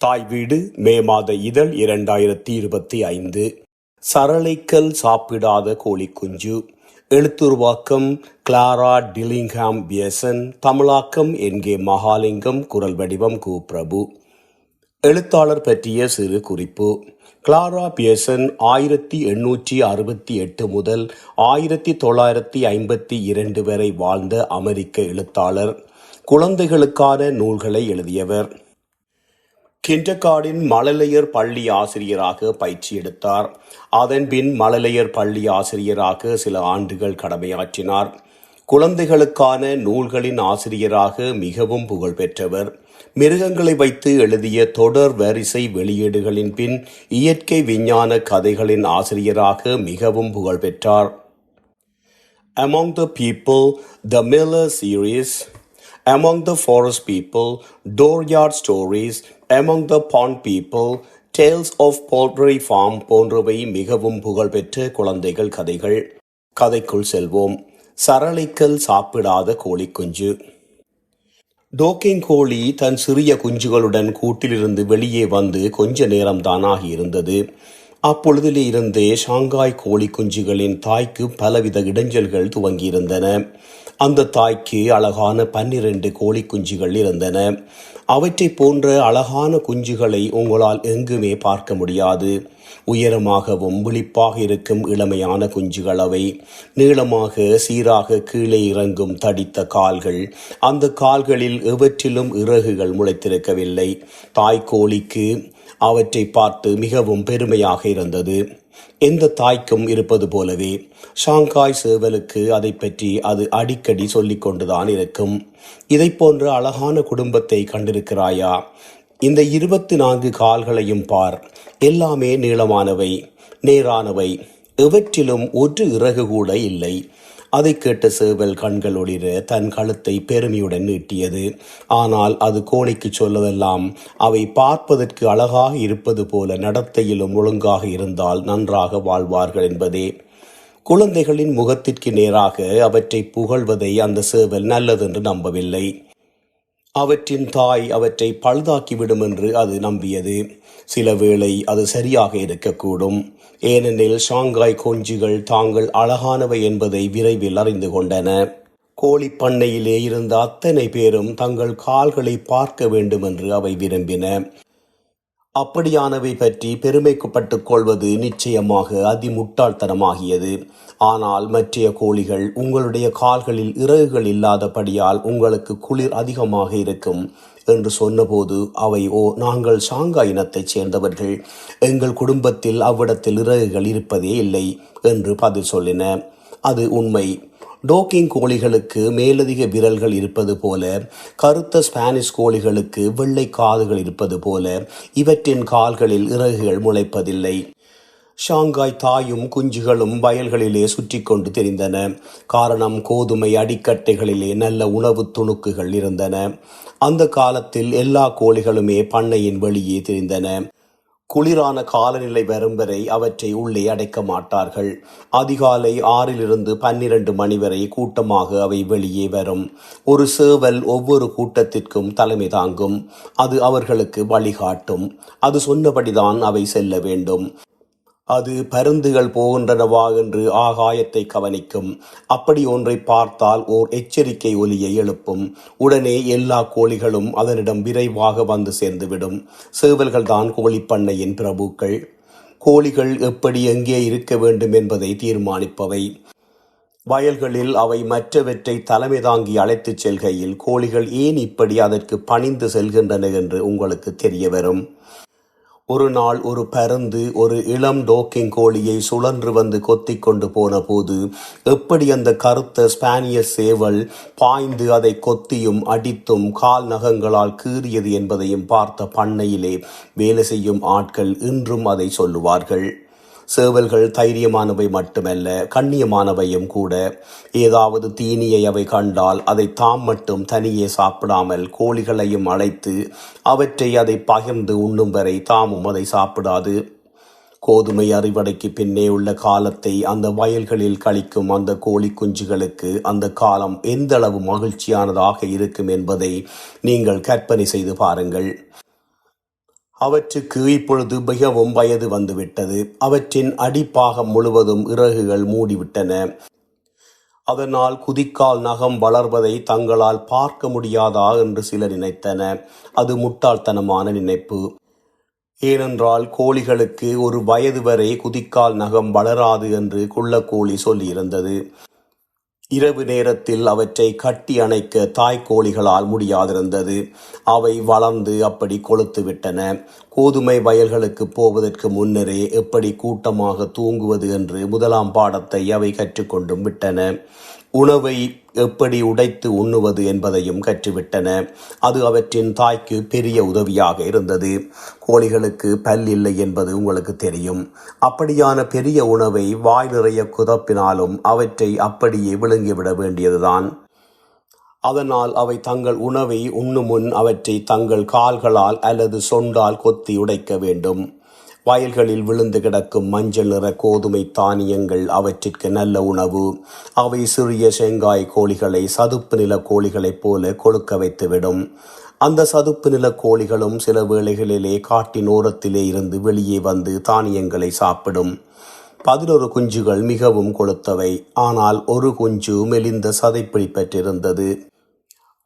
தாய் வீடு மே மாத இதழ் இரண்டாயிரத்தி இருபத்தி ஐந்து. சரளைக்கல் சாப்பிடாத கோழிக்குஞ்சு எழுத்துருவாக்கம் கிளாரா டிலிங்ஹாம் பியசன் தமிழாக்கம் என்கே மகாலிங்கம் குரல் வடிவம் கு பிரபு எழுத்தாளர் பற்றிய சிறு குறிப்பு. கிளாரா பியர்சன் ஆயிரத்தி எண்ணூற்றி அறுபத்தி எட்டு முதல் ஆயிரத்தி தொள்ளாயிரத்தி ஐம்பத்தி இரண்டு வரை வாழ்ந்த அமெரிக்க எழுத்தாளர். குழந்தைகளுக்கான நூல்களை எழுதியவர். கிண்டகார்டின் மழலையர் பள்ளி ஆசிரியராக பயிற்சி எடுத்தார். அதன்பின் மழலையர் பள்ளி ஆசிரியராக சில ஆண்டுகள் கடமையாற்றினார். குழந்தைகளுக்கான நூல்களின் ஆசிரியராக மிகவும் புகழ் பெற்றவர். மிருகங்களை வைத்து எழுதிய தொடர் வரிசை வெளியீடுகளின் பின் இயற்கை விஞ்ஞான கதைகளின் ஆசிரியராக மிகவும் புகழ் பெற்றார். Among the people the miller series among the forest people dooryard stories among the pond people, tales of poultry farm போன்றவை மிகவும் புகழ்பெற்ற குழந்தைகள் கதைகள். கதைக்குள் செல்வோம். சரளிக்கல் சாப்பிடாத கோழிக்குஞ்சு டோக்கிங் கோழி தன் சிறிய குஞ்சுகளுடன் கூட்டிலிருந்து வெளியே வந்து கொஞ்ச நேரம்தான் ஆகியிருந்தது. அப்பொழுதிலே இருந்தே ஷாங்காய் கோழி குஞ்சுகளின் தாய்க்கு பலவித இடைஞ்சல்கள் துவங்கியிருந்தன. அந்த தாய்க்கு அழகான பன்னிரண்டு கோழி குஞ்சுகள் இருந்தன. அவற்றைப் போன்ற அழகான குஞ்சுகளை உங்களால் எங்குமே பார்க்க முடியாது. உயரமாகவும் விழிப்பாக இருக்கும் இளமையான குஞ்சுகள் அவை. நீளமாக சீராக கீழே இறங்கும் தடித்த கால்கள். அந்த கால்களில் எவற்றிலும் இறகுகள் முளைத்திருக்கவில்லை. தாய்க்கோழிக்கு அவற்றை பார்த்து மிகவும் பெருமையாக இருந்தது. எந்த தாய்க்கும் இருப்பது போலவே ஷாங்காய் சேவலுக்கு அதை பற்றி அது அடிக்கடி சொல்லிக் கொண்டுதான் இருக்கும். இதை போன்ற அழகான குடும்பத்தை கண்டிருக்கிறாயா? இந்த இருபத்தி நான்கு கால்களையும் பார் எல்லாமே நீளமானவை நேரானவை எவற்றிலும் ஒரு இறகு கூட இல்லை. அதை கேட்ட சேவல் கண்கள் ஒளிர தன் கழுத்தை பெருமையுடன் நீட்டியது. ஆனால் அது கோழிக்கு சொல்வதெல்லாம் அவை பார்ப்பதற்கு அழகாக இருப்பது போல நடத்தையிலும் ஒழுங்காக இருந்தால் நன்றாக வாழ்வார்கள் என்பதே. குழந்தைகளின் முகத்திற்கு நேராக அவற்றை புகழ்வதை அந்த சேவல் நல்லதென்று நம்பவில்லை. அவற்றின் தாய் அவற்றை பழுதாக்கிவிடும் என்று அது நம்பியது. சில வேளை அது சரியாக இருக்கக்கூடும். ஏனெனில் ஷாங்காய் கொஞ்சிகள் தாங்கள் அழகானவை என்பதை விரைவில் அறிந்து கொண்டன. கோழி பண்ணையிலே இருந்த அத்தனை பேரும் தங்கள் கால்களை பார்க்க வேண்டும் என்று அவை விரும்பின. அப்படியானவை பற்றி பெருமைக்குப்பட்டுக் கொள்வது நிச்சயமாக அதிமுட்டாள்தனமாகியது. ஆனால் மற்றைய கோழிகள் உங்களுடைய கால்களில் இறகுகள் இல்லாதபடியால் உங்களுக்கு குளிர் அதிகமாக இருக்கும் என்று சொன்னபோது அவை ஓ நாங்கள் சாங்கா இனத்தைச் சேர்ந்தவர்கள். எங்கள் குடும்பத்தில் அவ்விடத்தில் இறகுகள் இருப்பதே இல்லை என்று பதில் சொல்லின. அது உண்மை. டோக்கிங் கோழிகளுக்கு மேலதிக விரல்கள் இருப்பது போல கருத்த ஸ்பானிஷ் கோழிகளுக்கு வெள்ளை காதுகள் இருப்பது போல இவற்றின் கால்களில் இறகுகள் முளைப்பதில்லை. ஷாங்காய் தாயும் குஞ்சுகளும் வயல்களிலே சுற்றி கொண்டு தெரிந்தன. காரணம் கோதுமை அடிக்கட்டைகளிலே நல்ல உணவு துணுக்குகள் இருந்தன. அந்த காலத்தில் எல்லா கோழிகளுமே பண்ணையின் வெளியே தெரிந்தன. குளிரான காலநிலை வரும் வரை அவற்றை உள்ளே அடைக்க மாட்டார்கள். அதிகாலை ஆறிலிருந்து பன்னிரண்டு மணி வரை கூட்டமாக அவை வெளியே வரும். ஒரு சேவல் ஒவ்வொரு கூட்டத்திற்கும் தலைமை தாங்கும். அது அவர்களுக்கு வழிகாட்டும். அது சொன்னபடிதான் அவை செல்ல வேண்டும். அது பருந்துகள் போகின்றனவா என்று ஆகாயத்தை கவனிக்கும். அப்படி ஒன்றை பார்த்தால் ஓர் எச்சரிக்கை ஒலியை எழுப்பும். உடனே எல்லா கோழிகளும் அதனிடம் விரைவாக வந்து சேர்ந்துவிடும். சேவல்கள் தான் கோழிப்பண்ணையின் பிரபுக்கள். கோழிகள் எப்படி எங்கே இருக்க வேண்டும் என்பதை தீர்மானிப்பவை. வயல்களில் அவை மற்றவற்றை தலைமை தாங்கி அழைத்துச் செல்கையில் கோழிகள் ஏன் இப்படி அதற்கு பணிந்து செல்கின்றன என்று உங்களுக்கு தெரிய வரும். ஒரு நாள் ஒரு பருந்து ஒரு இளம் டோக்கிங் கோழியை சுழன்று வந்து கொத்தி கொண்டு போன போது எப்படி அந்த கருத்த ஸ்பானிய சேவல் பாய்ந்து அதை கொத்தியும் அடித்தும் கால் நகங்களால் கீறியது என்பதையும் பார்த்த பண்ணையிலே வேலை செய்யும் ஆட்கள் இன்றும் அதை சொல்லுவார்கள். சேவல்கள் தைரியமானவை மட்டுமல்ல கண்ணியமானவையும் கூட. ஏதாவது தீனியை அவை கண்டால் அதை தாம் மட்டும் தனியே சாப்பிடாமல் கோழிகளையும் அழைத்து அவற்றை அதை பகிர்ந்து உண்ணும் வரை தாமும் அதை சாப்பிடாது. கோதுமை அறுவடைக்கு பின்னே உள்ள காலத்தை அந்த வயல்களில் கழிக்கும் அந்த கோழி குஞ்சுகளுக்கு அந்த காலம் எந்தளவு மகிழ்ச்சியானதாக இருக்கும் என்பதை நீங்கள் கற்பனை செய்து பாருங்கள். அவற்றுக்கு இப்பொழுது மிகவும் வயது வந்துவிட்டது. அவற்றின் அடிப்பாகம் முழுவதும் இறகுகள் மூடிவிட்டன. அதனால் குதிக்கால் நகம் வளர்வதை தங்களால் பார்க்க முடியாதா என்று சிலர் நினைத்தன. அது முட்டாள்தனமான நினைப்பு. ஏனென்றால் கோழிகளுக்கு ஒரு வயது வரை குதிக்கால் நகம் வளராது என்று குள்ளக்கோழி சொல்லியிருந்தது. இரவு நேரத்தில் அவற்றை கட்டி அணைக்க தாய்க்கோழிகளால் முடியாதிருந்தது. அவை வளர்ந்து அப்படி கொளுத்து விட்டன. கோதுமை வயல்களுக்கு போவதற்கு முன்னரே எப்படி கூட்டமாக தூங்குவது என்று முதலாம் பாடத்தை அவை கற்றுக்கொண்டும் விட்டன. உணவை எப்படி உடைத்து உண்ணுவது என்பதையும் கற்றுவிட்டன. அது அவற்றின் தாய்க்கு பெரிய உதவியாக இருந்தது. கோழிகளுக்கு பல் இல்லை என்பது உங்களுக்கு தெரியும். அப்படியான பெரிய உணவை வாய் நிறைய குதப்பினாலும் அவற்றை அப்படியே விழுங்கிவிட வேண்டியதுதான். அதனால் அவை தங்கள் உணவை உண்ணும் முன் அவற்றை தங்கள் கால்களால் அல்லது சொண்டால் கொத்தி உடைக்க வேண்டும். வயல்களில் விழுந்து கிடக்கும் மஞ்சள் நிற கோதுமை தானியங்கள் அவற்றிற்கு நல்ல உணவு. அவை சிறிய செங்காய் கோழிகளை சதுப்பு நில கோழிகளைப் போல கொழுக்க வைத்துவிடும். அந்த சதுப்பு நில கோழிகளும் சில வேளைகளிலே காட்டின் ஓரத்திலே இருந்து வெளியே வந்து தானியங்களை சாப்பிடும். பதினொரு குஞ்சுகள் மிகவும் கொளுத்தவை ஆனால் ஒரு குஞ்சு மெலிந்த சதைப்பிடி பெற்றிருந்தது.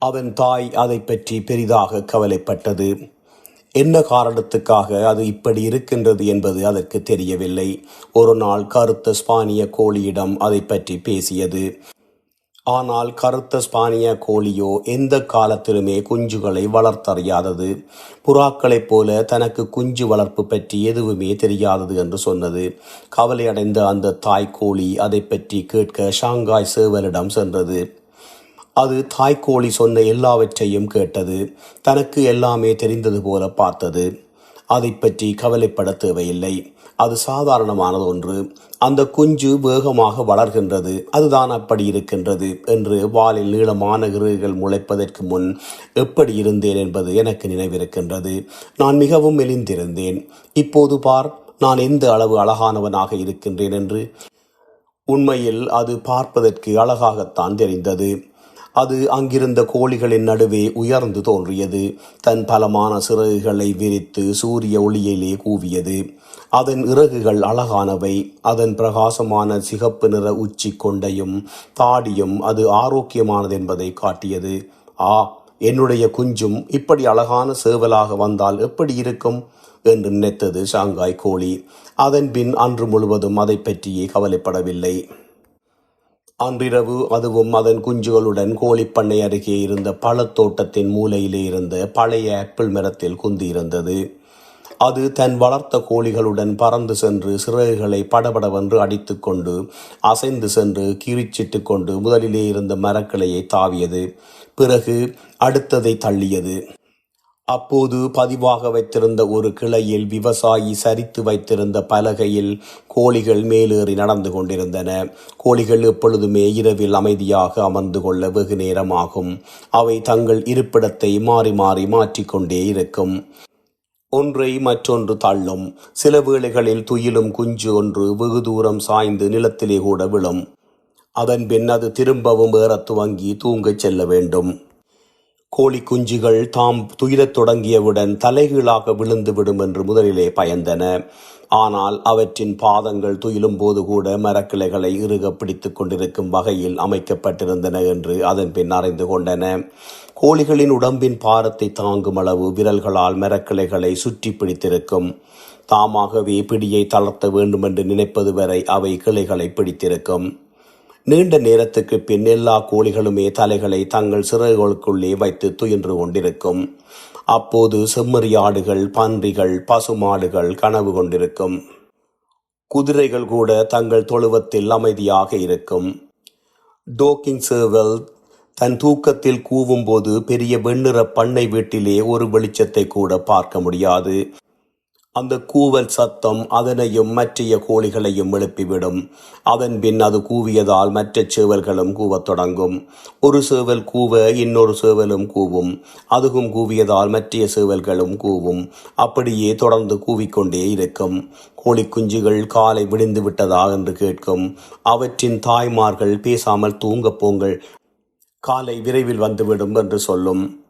அவன் தாய் அதை பற்றி பெரிதாக கவலைப்பட்டது. என்ன காரணத்துக்காக அது இப்படி இருக்கின்றது என்பது அதற்கு தெரியவில்லை. ஒரு நாள் கருத்த ஸ்பானிய கோழியிடம் அதை பற்றி பேசியது. ஆனால் கருத்த ஸ்பானிய கோழியோ எந்த காலத்திலுமே குஞ்சுகளை வளர்த்தறியாதது. புறாக்களைப் போல தனக்கு குஞ்சு வளர்ப்பு பற்றி எதுவுமே தெரியாதது என்று சொன்னது. கவலையடைந்த அந்த தாய் கோழி அதை பற்றி கேட்க ஷாங்காய் சேவலிடம் சென்றது. அது தாய்க்கோழி சொன்ன எல்லாவற்றையும் கேட்டது தனக்கு எல்லாமே தெரிந்தது போல பார்த்தது. அதை பற்றி கவலைப்பட தேவையில்லை. அது சாதாரணமானது ஒன்று. அந்த குஞ்சு வேகமாக வளர்கின்றது. அதுதான் அப்படி இருக்கின்றது என்று வாலில் நீளமான இறுகள் முளைப்பதற்கு முன் எப்படி இருந்தேன் என்பது எனக்கு நினைவிருக்கின்றது. நான் மிகவும் மெலிந்திருந்தேன். இப்போது பார் நான் எந்த அளவு அழகானவனாக இருக்கின்றேன் என்று? உண்மையில் அது பார்ப்பதற்கு அழகாகத்தான் தெரிந்தது. அது அங்கிருந்த கோழிகளின் நடுவே உயர்ந்து தோன்றியது. தன் பலமான சிறகுகளை விரித்து சூரிய ஒளியிலே கூவியது. அதன் இறகுகள் அழகானவை. அதன் பிரகாசமான சிகப்பு நிற உச்சி கொண்டையும் தாடியும் அது ஆரோக்கியமானது என்பதை காட்டியது. ஆ என்னுடைய குஞ்சும் இப்படி அழகான சேவலாக வந்தால் எப்படி இருக்கும்? என்று நினைத்தது ஷாங்காய் கோழி. அதன் பின் அன்று முழுவதும் அதை பற்றியே கவலைப்படவில்லை. அன்றிரவு அதுவும் அதன் குஞ்சுகளுடன் கோழிப்பண்ணை அருகே இருந்த பழத்தோட்டத்தின் மூலையிலே இருந்த பழைய ஆப்பிள் மரத்தில் குந்தியிருந்தது. அது தன் வளர்த்த கோழிகளுடன் பறந்து சென்று சிறகுகளை படபடவென்று அடித்துக்கொண்டு அசைந்து சென்று கிரிச்சிட்டு கொண்டு முதலிலே இருந்த மரக்கிளையை தாவியது. பிறகு அடுத்ததை தள்ளியது. அப்போது பதிவாக வைத்திருந்த ஒரு கிளையில் விவசாயி சரித்து வைத்திருந்த பலகையில் கோழிகள் மேலேறி நடந்து கொண்டிருந்தன. கோழிகள் எப்பொழுதுமே இரவில் அமைதியாக அமர்ந்து கொள்ள வெகு நேரமாகும். அவை தங்கள் இருப்பிடத்தை மாறி மாறி மாற்றிக்கொண்டே இருக்கும். ஒன்றை மற்றொன்று தள்ளும். சில வேளைகளில் துயிலும் குஞ்சு ஒன்று வெகு தூரம் சாய்ந்து நிலத்திலே கூட விழும். அதன் பின் அது திரும்பவும் ஏற துவங்கி தூங்கச் செல்ல வேண்டும். கோழி குஞ்சுகள் தாம் துயிலத் தொடங்கியவுடன் தலைகீழாக விழுந்து விடும் என்று முதலிலே பயந்தன. ஆனால் அவற்றின் பாதங்கள் துயிலும் போது கூட மரக்கிளைகளை இறுக பிடித்துக் கொண்டிருக்கும் வகையில் அமைக்கப்பட்டிருந்தன என்று அதன் பின் அறிந்து கொண்டன. கோழிகளின் உடம்பின் பாரத்தை தாங்கும் அளவு விரல்களால் மரக்கிளைகளை சுற்றி பிடித்திருக்கும். தாமாகவே பிடியை தளர்த்த வேண்டுமென்று நினைப்பது வரை அவை கிளைகளை பிடித்திருக்கும். நீண்ட நேரத்துக்கு பின் எல்லா கோழிகளுமே தலைகளை தங்கள் சிறகுகளுக்குள்ளே வைத்து துயின்று கொண்டிருக்கும். அப்போது செம்மறியாடுகள் பன்றிகள் பசுமாடுகள் கனவு கொண்டிருக்கும். குதிரைகள் கூட தங்கள் தொழுவத்தில் அமைதியாக இருக்கும். டோக்கிங் சேவல் தன் தூக்கத்தில் கூவும்போது பெரிய வெண்ணிற பண்ணை வீட்டிலே ஒரு வெளிச்சத்தை கூட பார்க்க முடியாது. அந்த கூவல் சத்தம் அதனையும் மற்றைய கோழிகளையும் எழுப்பிவிடும். அதன் பின் அது கூவியதால் மற்ற சேவல்களும் கூவத் தொடங்கும். ஒரு சேவல் கூவ இன்னொரு சேவலும் கூவும். அதுவும் கூவியதால் மற்றைய சேவல்களும் கூவும். அப்படியே தொடர்ந்து கூவிக்கொண்டே இருக்கும். கோழி குஞ்சுகள் காலை விடிந்து விட்டதா என்று கேட்கும். அவற்றின் தாய்மார்கள் பேசாமல் தூங்கப் போங்கள். காலை விரைவில் வந்துவிடும் என்று சொல்லும்.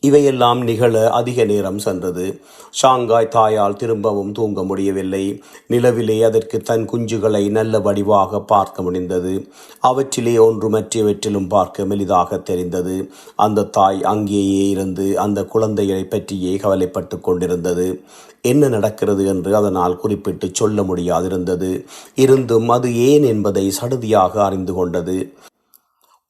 இவையெல்லாம் நிகழ அதிக நேரம் சென்றது. ஷாங்காய் தாயால் திரும்பவும் தூங்க முடியவில்லை. நிலவிலே அதற்கு தன் குஞ்சுகளை நல்ல வடிவாக பார்க்க முடிந்தது அவற்றிலே ஒன்று மற்றவற்றிலும் பார்க்க மெலிதாக தெரிந்தது. அந்த தாய் அங்கேயே இருந்து அந்த குழந்தையை பற்றியே கவலைப்பட்டு கொண்டிருந்தது. என்ன நடக்கிறது என்று அதனால் குறிப்பிட்டு சொல்ல முடியாதிருந்தது. இருந்தும் அது ஏன் என்பதை சடுதியாக அறிந்து கொண்டது.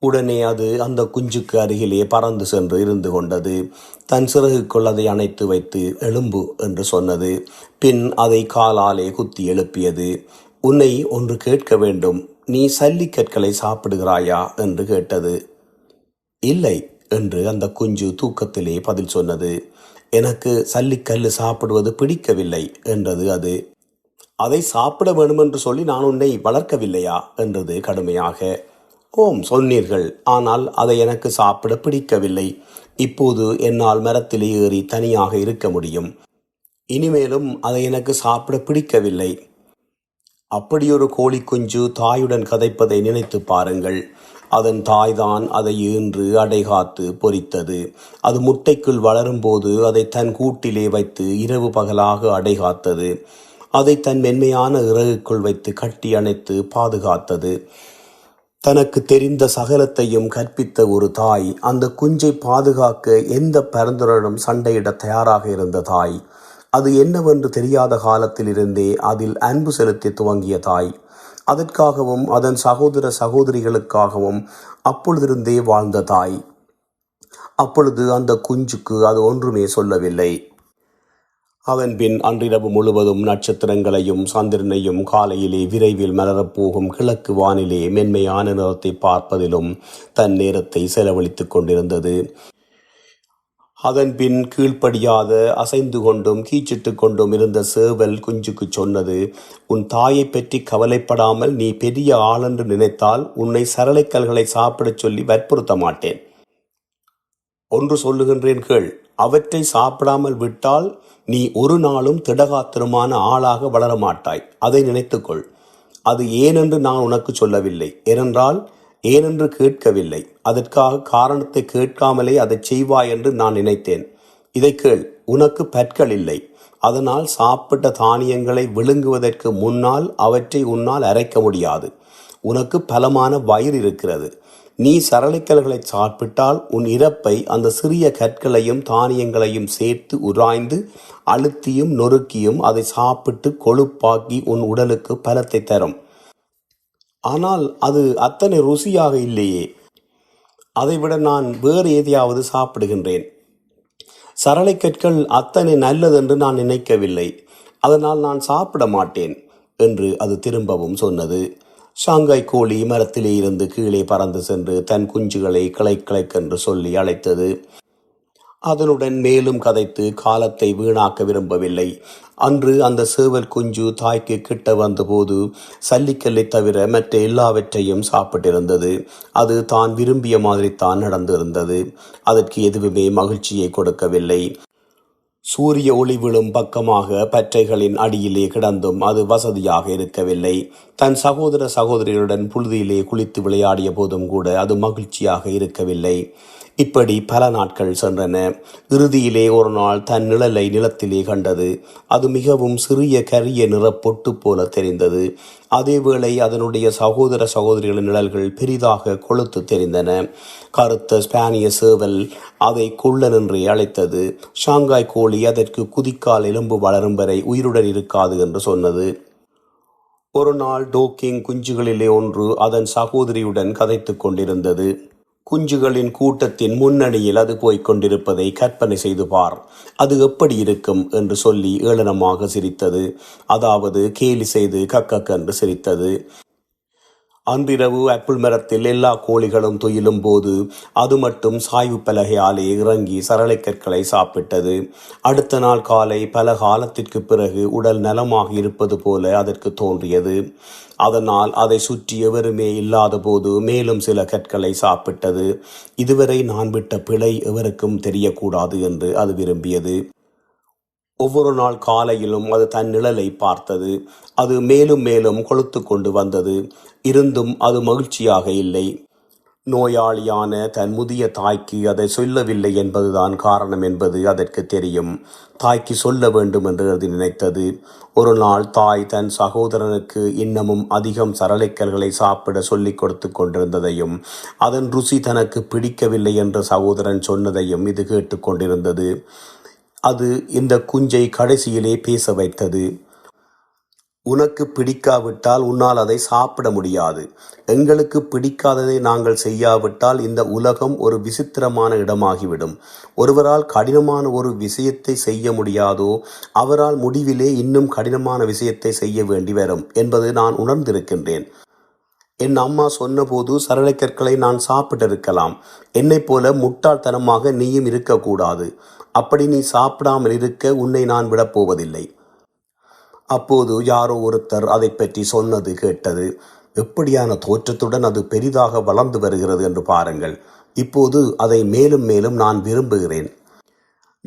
உடனே அது அந்த குஞ்சுக்கு அருகிலே பறந்து சென்று இருந்து கொண்டது. தன் சிறகுக்குள் அதை அணைத்து வைத்து எலும்பு என்று சொன்னது. பின் அதை காலாலே குத்தி எழுப்பியது. உன்னை ஒன்று கேட்க வேண்டும். நீ சல்லிக்கற்களை சாப்பிடுகிறாயா? என்று கேட்டது. இல்லை என்று அந்த குஞ்சு தூக்கத்திலே பதில் சொன்னது. எனக்கு சல்லிக்கல் சாப்பிடுவது பிடிக்கவில்லை என்றது அது. அதை சாப்பிட வேண்டும் என்று சொல்லி நான் உன்னை வளர்க்கவில்லையா? என்றது கடுமையாக. ஓம் சொன்னீர்கள். ஆனால் அதை எனக்கு சாப்பிட பிடிக்கவில்லை. இப்போது என்னால் மரத்தில் ஏறி தனியாக இருக்க முடியும். இனிமேலும் அதை எனக்கு சாப்பிட பிடிக்கவில்லை. அப்படியொரு கோழி குஞ்சு தாயுடன் கதைப்பதை நினைத்து பாருங்கள். அதன் தாய்தான் அதை ஈன்று அடைகாத்து பொரித்தது அது முட்டைக்குள் வளரும்போது அதை தன் கூட்டிலே வைத்து இரவு பகலாக அடைகாத்தது. அதை தன் மென்மையான இறகுக்குள் வைத்து கட்டி அணைத்து பாதுகாத்தது. தனக்கு தெரிந்த சகலத்தையும் கற்பித்த ஒரு தாய் அந்த குஞ்சை பாதுகாக்க எந்த பரந்துடனும் சண்டையிட தயாராக இருந்த தாய். அது என்னவென்று தெரியாத காலத்திலிருந்தே அதில் அன்பு செலுத்தி துவங்கிய தாய். அதற்காகவும் அதன் சகோதர சகோதரிகளுக்காகவும் அப்பொழுதிருந்தே வாழ்ந்த தாய். அப்பொழுது அந்த குஞ்சுக்கு அது ஒன்றுமே சொல்லவில்லை. அதன்பின் அன்றிரவு முழுவதும் நட்சத்திரங்களையும் சந்திரனையும் காலையிலே விரைவில் மலரப்போகும் கிழக்கு வானிலே மென்மையான நிறத்தை பார்ப்பதிலும் தன் நேரத்தை செலவழித்துக் கொண்டிருந்தது. அதன்பின் கீழ்ப்படியாத அசைந்து கொண்டும் கீச்சிட்டு கொண்டும் இருந்த சேவல் குஞ்சுக்கு சொன்னது உன் தாயை பற்றி கவலைப்படாமல் நீ பெரிய ஆளென்று நினைத்தால் உன்னை சரளைக்கல்களை சாப்பிடச் சொல்லி வற்புறுத்த மாட்டேன் ஒன்று சொல்லுகின்றேன் கேள். அவற்றை சாப்பிடாமல் விட்டால் நீ ஒரு நாளும் திடகாத்திரமான ஆளாக வளரமாட்டாய். அதை நினைத்துக்கொள். அது ஏனென்று நான் உனக்கு சொல்லவில்லை. ஏனென்றால் ஏனென்று கேட்கவில்லை. அதற்காக காரணத்தை கேட்காமலே அதை செய்வாய் என்று நான் நினைத்தேன். இதை கேள். உனக்கு பற்கள் இல்லை. அதனால் சாப்பிட்ட தானியங்களை விழுங்குவதற்கு முன்னால் அவற்றை உன்னால் அரைக்க முடியாது. உனக்கு பலமான வயிறு இருக்கிறது. நீ சரளைக்கல்களை சாப்பிட்டால் உன் இறப்பை அந்த சிறிய கற்களையும் தானியங்களையும் சேர்த்து உராய்ந்து அழுத்தியும் நொறுக்கியும் அதை சாப்பிட்டு கொழுப்பாக்கி உன் உடலுக்கு பலத்தை தரும். ஆனால் அது அத்தனை ருசியாக இல்லையே. அதைவிட நான் வேறு எதையாவது சாப்பிடுகின்றேன். சரளை கற்கள் அத்தனை நல்லதென்று நான் நினைக்கவில்லை. அதனால் நான் சாப்பிட மாட்டேன் என்று அது திரும்பவும் சொன்னது. ஷாங்காய் கோழி மரத்திலே இருந்து கீழே பறந்து சென்று தன் குஞ்சுகளை கிளை கிளைக்கென்று சொல்லி அழைத்தது. அதனுடன் மேலும் கதைத்து காலத்தை வீணாக்க விரும்பவில்லை. அன்று அந்த சேவல் குஞ்சு தாய்க்கு கிட்ட வந்தபோது சல்லிக்கல்லை தவிர மற்ற எல்லாவற்றையும் சாப்பிட்டிருந்தது. அது தான் விரும்பிய மாதிரி தான் நடந்திருந்தது. அதற்கு எதுவுமே மகிழ்ச்சியை கொடுக்கவில்லை. சூரிய ஒளி விழும் பக்கமாக பற்றைகளின் அடியிலே கிடந்தும் அது வசதியாக இருக்கவில்லை. தன் சகோதர சகோதரியுடன் புழுதியிலே குளித்து விளையாடிய போதும் கூட அது மகிழ்ச்சியாக இருக்கவில்லை. இப்படி பல நாட்கள் சென்றன. இறுதியிலே ஒரு நாள் தன் நிழலை நிலத்திலே கண்டது. அது மிகவும் சிறிய கரிய நிற பொட்டு போல தெரிந்தது. அதேவேளை அதனுடைய சகோதர சகோதரிகளின் நிழல்கள் பெரிதாக கொளுத்து தெரிந்தன. கருத்த ஸ்பானிய சேவல் அதை குள்ளன் நின்று அழைத்தது. ஷாங்காய் கோழி அதற்கு குதிக்கால் எலும்பு வளரும் வரை உயிருடன் இருக்காது என்று சொன்னது. ஒரு நாள் டோக்கிங் குஞ்சுகளிலே ஒன்று அதன் சகோதரியுடன் கதைத்துக் கொண்டிருந்தது. குஞ்சுகளின் கூட்டத்தின் முன்னணியில் அது போய்க் கொண்டிருப்பதை கற்பனை செய்து பார். அது எப்படி இருக்கும் என்று சொல்லி ஏளனமாக சிரித்தது. அதாவது கேலி செய்து கக்கக்கென்று சிரித்தது. அன்றிரவு ஆப்பிள் மரத்தில் எல்லா கோழிகளும் துயிலும் போது அது மட்டும் சாய்வு பலகையாலே இறங்கி சரளை கற்களை சாப்பிட்டது. அடுத்த நாள் காலை பல காலத்திற்கு பிறகு உடல் நலமாக இருப்பது போல அதற்கு தோன்றியது. அதனால் அதை சுற்றி எவருமே இல்லாத போது மேலும் சில கற்களை சாப்பிட்டது. இதுவரை நான் விட்ட பிழை எவருக்கும் தெரியக்கூடாது என்று அது விரும்பியது. ஒவ்வொரு நாள் காலையிலும் அது தன் நிழலை பார்த்தது. அது மேலும் மேலும் கொளுத்து கொண்டு வந்தது. இருந்தும் அது மகிழ்ச்சியாக இல்லை. நோயாளியான தன் முதிய தாய்க்கு அதை சொல்லவில்லை என்பதுதான் காரணம் என்பது அதற்கு தெரியும். தாய்க்கு சொல்ல வேண்டும் என்று அது நினைத்தது. ஒரு நாள் தாய் தன் சகோதரனுக்கு இன்னமும் அதிகம் சரளைக்கல்களை சாப்பிட சொல்லிக் கொடுத்து கொண்டிருந்ததையும் அதன் ருசி தனக்கு பிடிக்கவில்லை என்று சகோதரன் சொன்னதையும் இது கேட்டுக்கொண்டிருந்தது அது இந்த குஞ்சை கடைசியிலே பேச வைத்தது. உனக்கு பிடிக்காவிட்டால் உன்னால் அதை சாப்பிட முடியாது. எங்களுக்கு பிடிக்காததை நாங்கள் செய்யாவிட்டால் இந்த உலகம் ஒரு விசித்திரமான இடமாகிவிடும். ஒருவரால் கடினமான ஒரு விஷயத்தை செய்ய முடியாதோ அவரால் முடிவிலே இன்னும் கடினமான விஷயத்தை செய்ய வேண்டி வரும் என்பது நான் உணர்ந்திருக்கின்றேன். என் அம்மா சொன்னபோது சரளைக்கற்களை நான் சாப்பிட்டிருக்கலாம். என்னைப் போல முட்டாள்தனமாக நீயும் இருக்கக்கூடாது. அப்படி நீ சாப்பிடாமல் இருக்க உன்னை நான் விடப்போவதில்லை. அப்போது யாரோ ஒருத்தர் அதை பற்றி சொன்னது கேட்டது. எப்படியான தோற்றத்துடன் அது பெரிதாக வளர்ந்து வருகிறது என்று பாருங்கள். இப்போது அதை மேலும் மேலும் நான் விரும்புகிறேன்.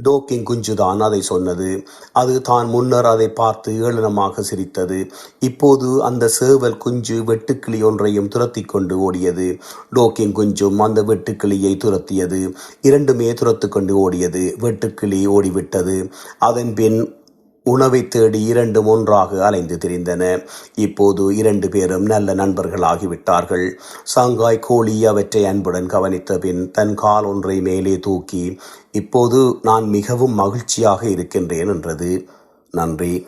டோக்கிங் குஞ்சுதான் அதை சொன்னது. அது தான் முன்னர் அதை பார்த்து ஏளனமாக சிரித்தது. இப்போது அந்த சேவல் குஞ்சு வெட்டுக்கிளி ஒன்றையும் துரத்தி கொண்டு ஓடியது. டோக்கிங் குஞ்சும் அந்த வெட்டுக்கிளியை துரத்தியது. இரண்டுமே துரத்து கொண்டு ஓடியது. வெட்டுக்கிளி ஓடிவிட்டது. அதன் பின் உணவை தேடி இரண்டும் ஒன்றாக அலைந்து திரிந்தன. இப்போது இரண்டு பேரும் நல்ல நண்பர்களாகிவிட்டார்கள். சாங்காய் கோழி அவற்றை அன்புடன் கவனித்த பின் தன் கால் ஒன்றை மேலே தூக்கி இப்போது நான் மிகவும் மகிழ்ச்சியாக இருக்கின்றேன் என்றது நன்றி.